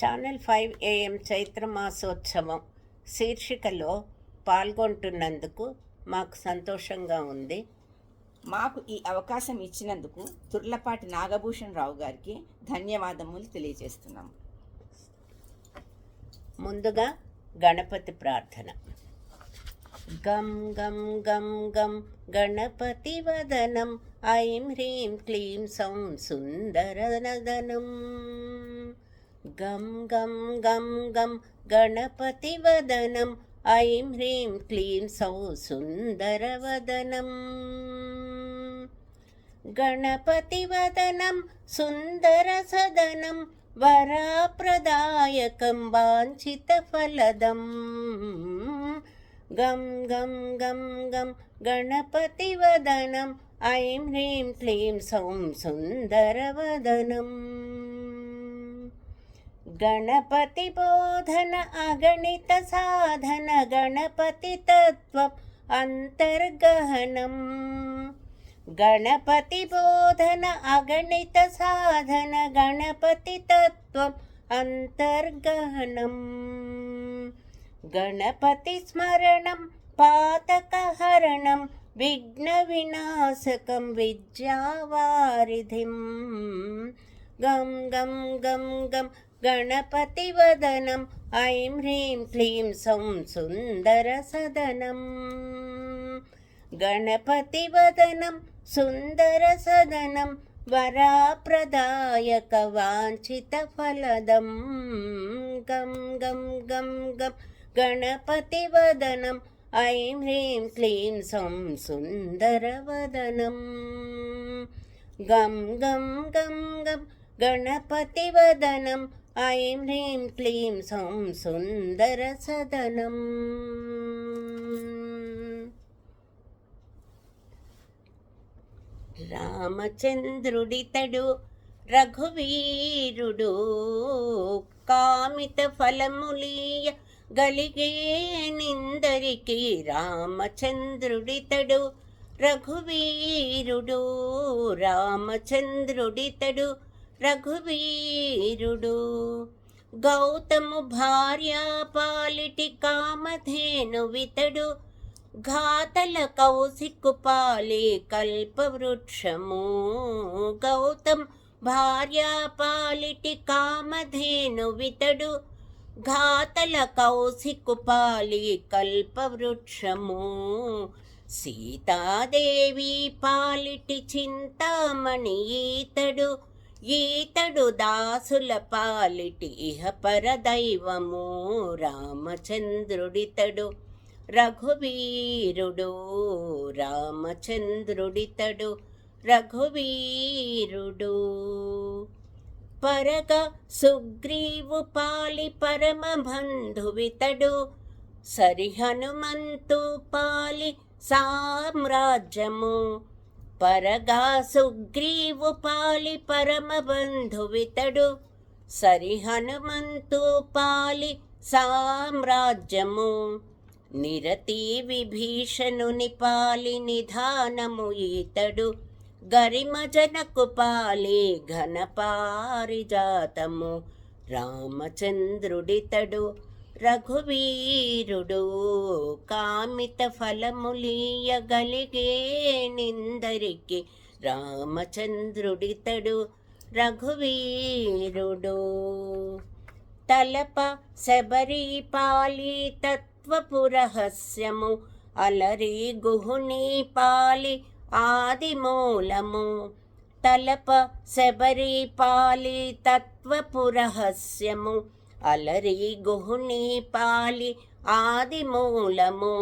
Channel five AM చైత్ర మాసోత్సవం శీర్షికలో పాల్గొంటున్నందుకు మాకు సంతోషంగా ఉంది. మాకు ఈ అవకాశం ఇచ్చినందుకు తుర్లపాటి నాగభూషణ్ రావు గారికి ధన్యవాదములు తెలియజేస్తున్నాము ముందుగా గణపతి ప్రార్థన. గం గం గం గం గణపతి వదనం ఐం హ్రీం క్లీం సౌం సుందరనదనం గం గం గం గం గణపతి వదనం ఐం హ్రీం క్లీం సౌ సుందరవదనం గణపతివదనం సుందరసదనం వరాప్రదాయకం వాంఛితఫలదం గం గం గం గం గణపతివదనం ఐం హ్రీం క్లీం సౌం సుందరవదనం గణపతి బోధన అగణిత సాధన గణపతి బోధన అగణిత సాధన గణపతి తత్వం అంతర్గహనం గణపతి స్మరణం పాతకహరణం విఘ్న వినాశకం విద్యావారిధిం. గం గం గం గం గణపతి వదనం ఐం హ్రీం క్లీం సౌం సుందరసదనం గణపతివదనం సుందరసదనం వరాప్రదాయక వాంఛితఫలదం గం గం గం గం గణపతివదనం ఐం హ్రీం క్లీం సౌం సుందరవదనం గం గం గం గం గణపతివదనం ఐం హ్రీం క్లీం సౌం సుందరసదనం రామచంద్రుడితడు రఘువీరుడు కామిత ఫలములీయ గలిగే నిందరికి రామచంద్రుడితడు రఘువీరుడు. రామచంద్రుడితడు రఘువీరుడు. గౌతము భార్య పాలిటి కామధేను వితడు ఘాతల కౌశిక్కు పాలే కల్పవృక్షము. గౌతమ్ భార్య పాలిటి కామధేను వితడు. ఘాతల కౌశిక్కు పాలి కల్పవృక్షము. సీతాదేవి పాలిటి చింతామణి ఈతడు. ఈతడు దాసుల పాలిటి ఇహ పరదైవము రామచంద్రుడితడు. రఘువీరుడు రామచంద్రుడితడు రఘువీరుడు. పరగ సుగ్రీవు పాలి పరమ బంధువితడు సరి హనుమంతు పాలి సామ్రాజ్యము. పరగా సుగ్రీవు పాలి పరమ బంధువితడు సరి హనుమంతు పాలి సామ్రాజ్యము. నిరతి విభీషణుని పాలి నిధానము ఈతడు గరిమజనకు పాలి ఘనపారిజాతము. రామచంద్రుడితడు రఘువీరుడు కామిత ఫలములీయగలిగే నిందరికి రామచంద్రుడితడు రఘువీరుడు. తలప శబరి పాలి తత్వపురహస్యము అలరి గుహుని పాలి ఆదిమూలము. తలప శబరి పాలి తత్వపురహస్యము అలరి గుహుని పాలి ఆదిమూలము.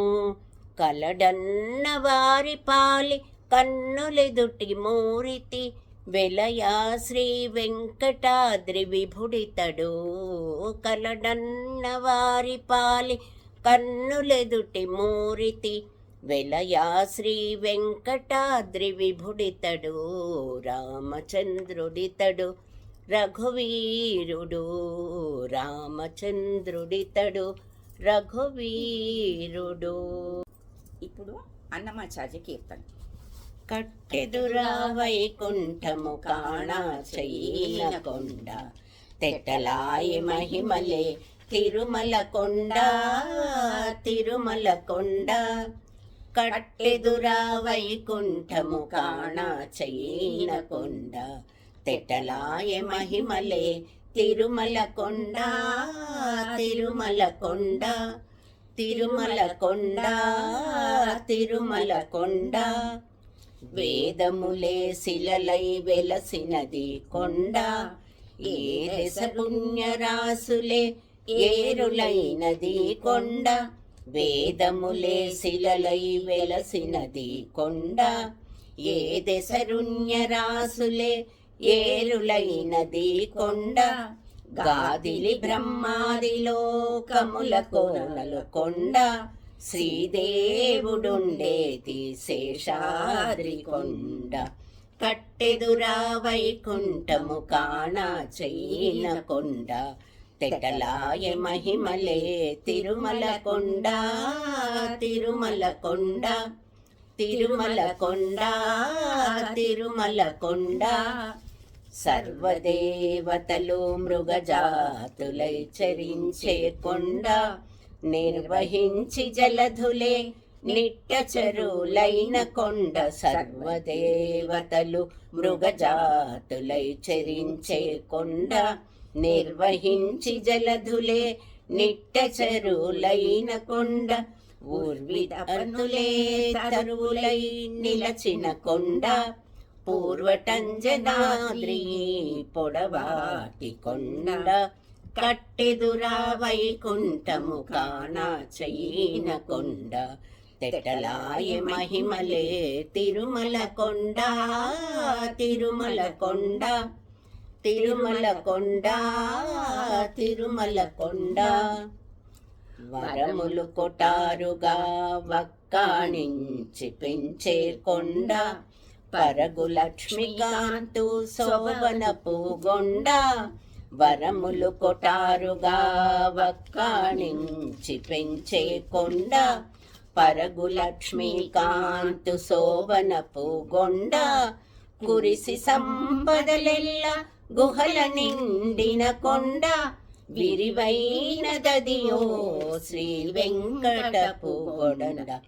కలడన్న వారి పాలి కన్నులెదుటి మూరితి వెలయా శ్రీ వెంకటాద్రి విభుడితడు. కలడన్న వారి పాలి కన్నులెదుటి మూరితి వెలయా శ్రీ వెంకటాద్రి విభుడితడు రామచంద్రుడితడు రఘువీరుడు రామచంద్రుడితడు రఘువీరుడు. ఇప్పుడు అన్నమాచార్య కీర్తన. కట్టెదురా వైకుంఠము కాణా చెయ్యిన కొండ తెట్టలాయి మహిమలే తిరుమల కొండ తిరుమల కొండ. కట్టెదురా వైకుంఠము కాణా చైన కొండ. తెటలాయ మహిమలే తిరుమల కొండ తిరుమల కొండ. తిరుమల కొండ తిరుమల కొండ. వేదములే శిలలై వెలసినది కొండ. ఏ దశ పుణ్యరాసులే ఏరులైనది కొండ వేదములే శిలలై వెలసినది కొండ. ఏ దశరుణ్యరాసులే ఏరులైనది కొండ. గాదిలి బ్రహ్మాది లోకముల కోనలు కొండ. శ్రీదేవుడుండేది శేషాద్రి కొండ కట్టెదురా వైకుంఠము కాణా చెయ్యిన కొండ. తెటలాయ మహిమలే తిరుమల కొండ తిరుమల కొండ తిరుమల కొండ తిరుమల కొండ. సర్వదేవతలు మృగజాతులై చరించే కొండ నిర్వహించి జలధులే నిట్టచరులైన కొండ. సర్వదేవతలు మృగజాతులై చరించే కొండ నిర్వహించి జలధులే నిట్ట చెరువులైన కొండ ఊర్విదపనులే తరువులై నిలచిన కొండ పూర్వటంజనాద్రి పొడవాటి కొండ కట్టెదురా వైకుంఠము కానా చైన కొండ తెటలాయ మహిమలే తిరుమల కొండ తిరుమల కొండ. తిరుమల కొండ తిరుమల కొండ. వరములు కొటారుగా వక్కాణించి పెంచే కొండ. పరగు లక్ష్మికాంతు శోభన పూగొండ. వరములు కొటారుగా వక్కాణించి పెంచే కొండ. పరగు లక్ష్మీకాంతు శోభన పూగొండ. కురిసి సంపదలెల్ల గుహల నిండిన కొండ విరివైనదదియో శ్రీ వెంకటపు గొడండ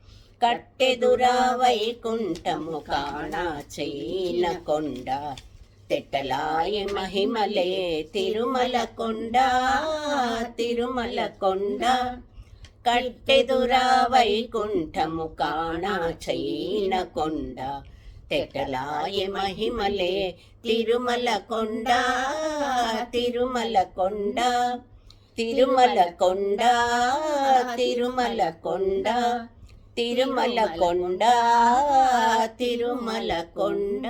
కట్టెదురా వైకుంఠము కాణా చైన కొండ. తెట్టలాయ మహిమలే తిరుమల కొండ తిరుమల కొండ. కట్టెదురా వైకుంఠము కాణా చైన కొండ. తెట్టలాయ మహిమలే తిరుమల కొండ తిరుమల కొండ తిరుమల కొండ తిరుమల కొండ తిరుమల కొండ తిరుమల కొండ.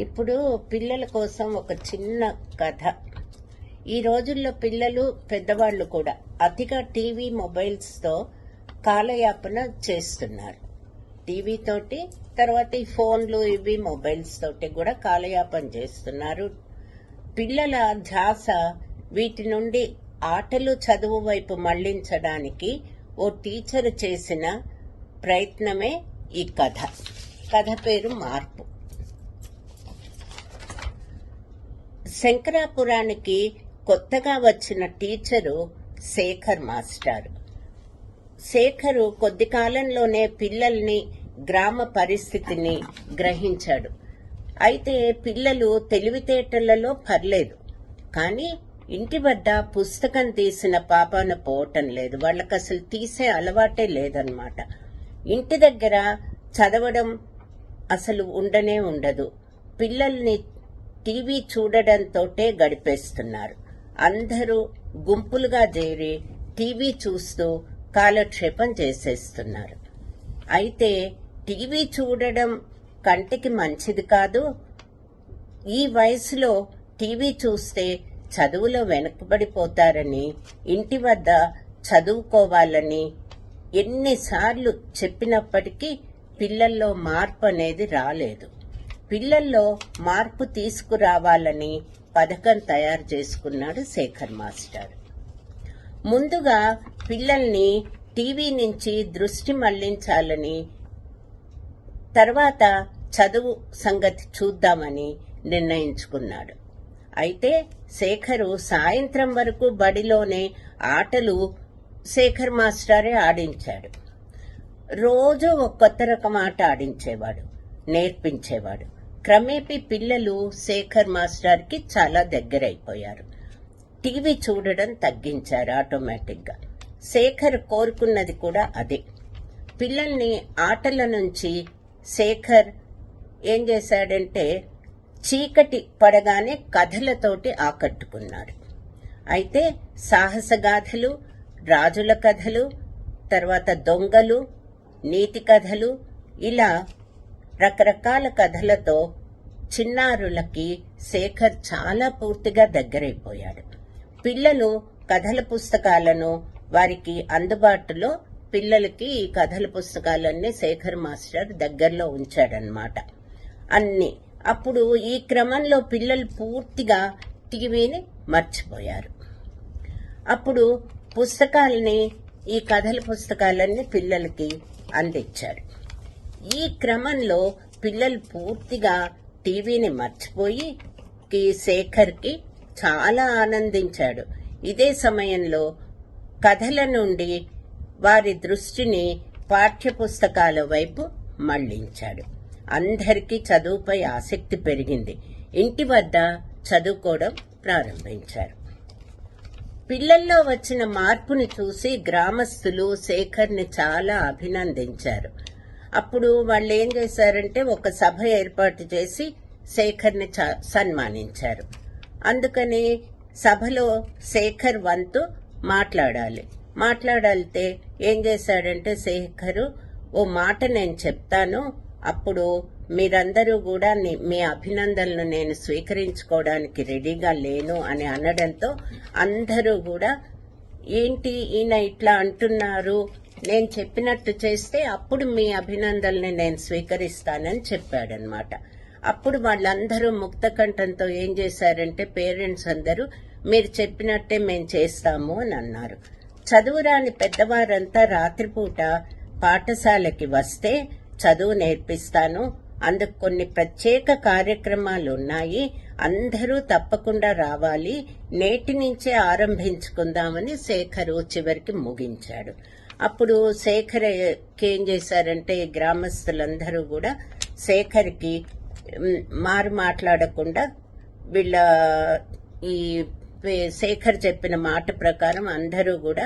ఇప్పుడు పిల్లల కోసం ఒక చిన్న కథ. ఈ రోజుల్లో పిల్లలు పెద్దవాళ్ళు కూడా అతిగా టీవీ మొబైల్స్తో కాలయాపన చేస్తున్నారు. టీవీ తోటి తర్వాత ఈ ఫోన్లు ఇవి మొబైల్స్ తోటి కూడా కాలయాపన చేస్తున్నారు. పిల్లల ధ్యాస వీటి నుండి ఆటలు చదువు వైపు మళ్ళించడానికి ఓ టీచర్ చేసిన ప్రయత్నమే ఈ కథ. కథ పేరు మార్పు. శంకరాపురానికి కొత్తగా వచ్చిన టీచరు శేఖర్ మాస్టారు. శేఖరు కొద్ది కాలంలోనే పిల్లల్ని గ్రామ పరిస్థితిని గ్రహించాడు. అయితే పిల్లలు తెలివితేటలలో పర్లేదు కానీ ఇంటి వద్ద పుస్తకం తీసిన పాపాన పోవటం లేదు. వాళ్ళకి అసలు తీసే అలవాటే లేదన్నమాట. ఇంటి దగ్గర చదవడం అసలు ఉండనే ఉండదు. పిల్లల్ని టీవీ చూడడంతోటే గడిపేస్తున్నారు. అందరూ గుంపులుగా చేరి టీవీ చూస్తూ కాలక్షేపం చేసేస్తున్నారు. అయితే టీవీ చూడడం కంటికి మంచిది కాదు. ఈ వయసులో టీవీ చూస్తే చదువులో వెనకబడిపోతారని ఇంటి వద్ద చదువుకోవాలని ఎన్నిసార్లు చెప్పినప్పటికీ పిల్లల్లో మార్పు అనేది రాలేదు. పిల్లల్లో మార్పు తీసుకురావాలని పథకం తయారు చేసుకున్నాడు శేఖర్ మాస్టర్. ముందుగా పిల్లల్ని టీవీ నుంచి దృష్టి మళ్ళించాలని తర్వాత చదువు సంగతి చూద్దామని నిర్ణయించుకున్నాడు. అయితే శేఖరు సాయంత్రం వరకు బడిలోనే ఆటలు శేఖర్ మాస్టరే ఆడించాడు. రోజు ఒక కొత్త రకం ఆట ఆడించేవాడు నేర్పించేవాడు. క్రమేపీ పిల్లలు శేఖర్ మాస్టర్కి చాలా దగ్గరైపోయారు. టీవీ చూడడం తగ్గించారు ఆటోమేటిక్గా. శేఖర్ కోరుకున్నది కూడా అదే. పిల్లల్ని ఆటల నుంచి శేఖర్ ఏం చేశాడంటే చీకటి పడగానే కథలతోటి ఆకట్టుకున్నారు. అయితే సాహసగాథలు రాజుల కథలు తర్వాత దొంగలు నీతి కథలు ఇలా రకరకాల కథలతో చిన్నారులకి శేఖర్ చాలా పూర్తిగా దగ్గరైపోయాడు. పిల్లలు కథల పుస్తకాలను వారికి అందుబాటులో పిల్లలకి ఈ కథల పుస్తకాలన్నీ శేఖర్ మాస్టర్ దగ్గరలో ఉంచాడనమాట అన్ని. అప్పుడు ఈ క్రమంలో పిల్లలు పూర్తిగా టీవీని మర్చిపోయారు. అప్పుడు పుస్తకాలని ఈ కథల పుస్తకాలన్నీ పిల్లలకి అందించాడు ఈ క్రమంలో పిల్లలు పూర్తిగా టీవీని మర్చిపోయి కి శేఖర్కి చాలా ఆనందించాడు. ఇదే సమయంలో కథల నుండి వారి దృష్టిని పాఠ్యపుస్తకాల వైపు మళ్ళించాడు. అందరికీ చదువుపై ఆసక్తి పెరిగింది. ఇంటి వద్ద చదువుకోవడం ప్రారంభించారు. పిల్లల్లో వచ్చిన మార్పుని చూసి గ్రామస్తులు శేఖర్ని చాలా అభినందించారు. అప్పుడు వాళ్ళు ఏం చేశారంటే ఒక సభ ఏర్పాటు చేసి శేఖర్ని సన్మానించారు. అందుకని సభలో శేఖర్ వంతు మాట్లాడాలి. మాట్లాడాలితే ఏం చేశాడంటే శేఖరు ఓ మాట నేను చెప్తాను. అప్పుడు మీరందరూ కూడా మీ అభినందనలు నేను స్వీకరించుకోవడానికి రెడీగా లేను అని అనడంతో అందరూ కూడా ఏంటి ఈయన ఇట్లా అంటున్నారు? నేను చెప్పినట్టు చేస్తే అప్పుడు మీ అభినందనల్ని నేను స్వీకరిస్తానని చెప్పాడనమాట అప్పుడు వాళ్ళందరూ ముక్తకంఠంతో ఏం చేశారంటే పేరెంట్స్ అందరూ మీరు చెప్పినట్టే మేము చేస్తాము అని అన్నారు. చదువురాని పెద్దవారంతా రాత్రిపూట పాఠశాలకి వస్తే చదువు నేర్పిస్తాను. అందుకు కొన్ని ప్రత్యేక కార్యక్రమాలు ఉన్నాయి. అందరూ తప్పకుండా రావాలి. నేటి నుంచే ఆరంభించుకుందామని శేఖరు చివరికి ముగించాడు. అప్పుడు శేఖర్ ఏం చేశారంటే ఈ గ్రామస్తులందరూ కూడా శేఖర్కి మారు మాట్లాడకుండా వీళ్ళ ఈ శేఖర్ చెప్పిన మాట ప్రకారం అందరూ కూడా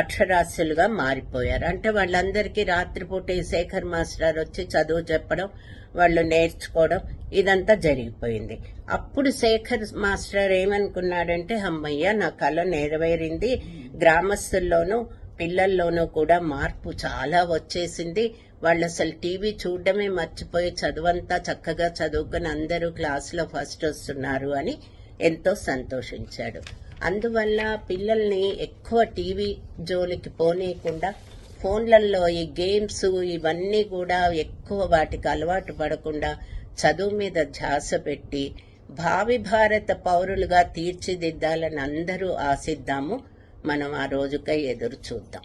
అక్షరాస్యులుగా మారిపోయారు. అంటే వాళ్ళందరికీ రాత్రిపూట ఈ శేఖర్ మాస్టర్ వచ్చి చదువు చెప్పడం వాళ్ళు నేర్చుకోవడం ఇదంతా జరిగిపోయింది. అప్పుడు శేఖర్ మాస్టర్ ఏమనుకున్నాడంటే అమ్మయ్య నా కళ నెరవేరింది. గ్రామస్తుల్లోనూ పిల్లల్లోనూ కూడా మార్పు చాలా వచ్చేసింది. వాళ్ళు అసలు టీవీ చూడడమే మర్చిపోయి చదువంతా చక్కగా చదువుకుని అందరూ క్లాసులో ఫస్ట్ వస్తున్నారు అని ఎంతో సంతోషించాడు. అందువల్ల పిల్లల్ని ఎక్కువ టీవీ జోలికి పోనీయకుండా ఫోన్లలో ఈ గేమ్స్ ఇవన్నీ కూడా ఎక్కువ వాటికి అలవాటు పడకుండా చదువు మీద ధ్యాస పెట్టి భావి భారత పౌరులుగా తీర్చిదిద్దాలని అందరూ ఆశిద్దాము. మనం ఆ రోజుకై ఎదురు చూద్దాం.